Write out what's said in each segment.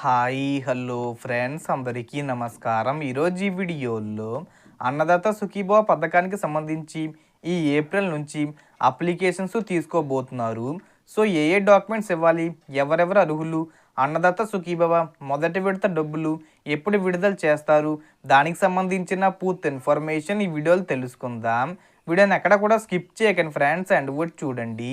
Hi hello friends అందరికీ నమస్కారం. ఈరోజు ఈ వీడియోలో అన్నదాత సుఖీభవ పథకానికి సంబంధించి ఈ ఏప్రిల్ నుంచి అప్లికేషన్స్ తీసుకోబోతున్నారు. సో ఏ ఏ డాక్యుమెంట్స్ ఇవ్వాలి? ఎవరెవరు అర్హులు? అన్నదాత సుఖీభవ మొదటి విడత డబ్బులు ఎప్పుడు విడుదల చేస్తారు? దానికి సంబంధించిన పూర్తి ఇన్ఫర్మేషన్ ఈ వీడియోలో తెలుసుకుందాం. వీడియోని ఎక్కడ కూడా స్కిప్ చేయకండి ఫ్రెండ్స్ అండ్ కూడా చూడండి.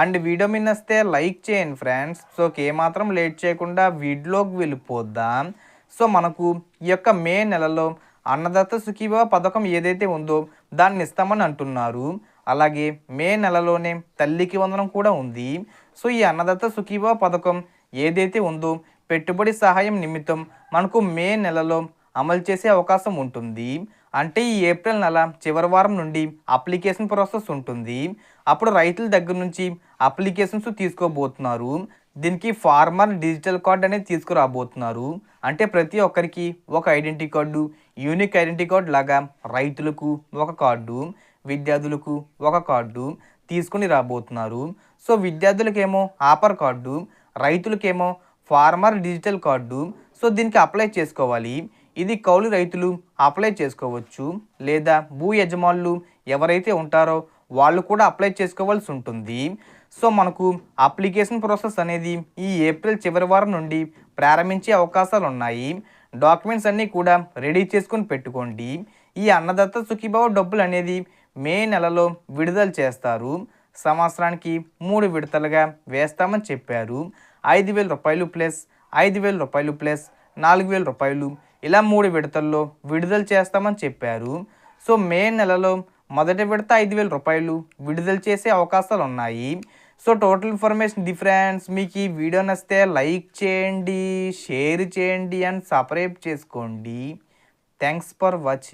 అండ్ వీడియో మీ వస్తే లైక్ చేయండి ఫ్రెండ్స్. సో ఏమాత్రం లేట్ చేయకుండా వీడియోకి వెళ్ళిపోద్దాం. సో మనకు ఈ యొక్క మే నెలలో అన్నదాత సుఖీభవ పథకం ఏదైతే ఉందో దాన్ని ఇస్తామని అంటున్నారు. అలాగే మే నెలలోనే తల్లికి వందనం కూడా ఉంది. సో ఈ అన్నదాత సుఖీభవ పథకం ఏదైతే ఉందో పెట్టుబడి సహాయం నిమిత్తం మనకు మే నెలలో అమలు చేసే అవకాశం ఉంటుంది. అంటే ఈ ఏప్రిల్ నెల చివరి వారం నుండి అప్లికేషన్ ప్రాసెస్ ఉంటుంది. అప్పుడు రైతుల దగ్గర నుంచి అప్లికేషన్స్ తీసుకోబోతున్నారు. దీనికి ఫార్మర్ డిజిటల్ కార్డ్ అనేది తీసుకురాబోతున్నారు. అంటే ప్రతి ఒక్కరికి ఒక identity card unique identity card లాగా రైతులకు ఒక కార్డు విద్యార్థులకు ఒక కార్డు తీసుకుని రాబోతున్నారు. సో విద్యార్థులకేమో ఆపర్ కార్డు రైతులకేమో ఫార్మర్ డిజిటల్ కార్డు. సో దీనికి అప్లై చేసుకోవాలి. ఇది కౌలు రైతులు అప్లై చేసుకోవచ్చు లేదా భూ యజమానులు ఎవరైతే ఉంటారో వాళ్ళు కూడా అప్లై చేసుకోవాల్సి ఉంటుంది. సో మనకు అప్లికేషన్ ప్రాసెస్ అనేది ఈ ఏప్రిల్ చివరి వారం నుండి ప్రారంభించే అవకాశాలు ఉన్నాయి. డాక్యుమెంట్స్ అన్నీ కూడా రెడీ చేసుకొని పెట్టుకోండి. ఈ అన్నదత్త సుఖీభావ డబ్బులు అనేది మే నెలలో విడుదల చేస్తారు. సంవత్సరానికి మూడు విడతలుగా వేస్తామని చెప్పారు. ఐదు వేల రూపాయలు ప్లస్ ఐదు వేల రూపాయలు ప్లస్ నాలుగు వేల రూపాయలు ఇలా మూడు విడతల్లో విడుదల చేస్తామని చెప్పారు. సో మే నెలలో మొదటి విడత ఐదు వేల రూపాయలు విడుదల చేసే అవకాశాలు ఉన్నాయి. సో టోటల్ ఇన్ఫర్మేషన్ డిఫరెన్స్ మీకు ఈ వీడియో నచ్చితే లైక్ చేయండి షేర్ చేయండి అండ్ సబ్స్క్రైబ్ చేసుకోండి. Thanks for watching.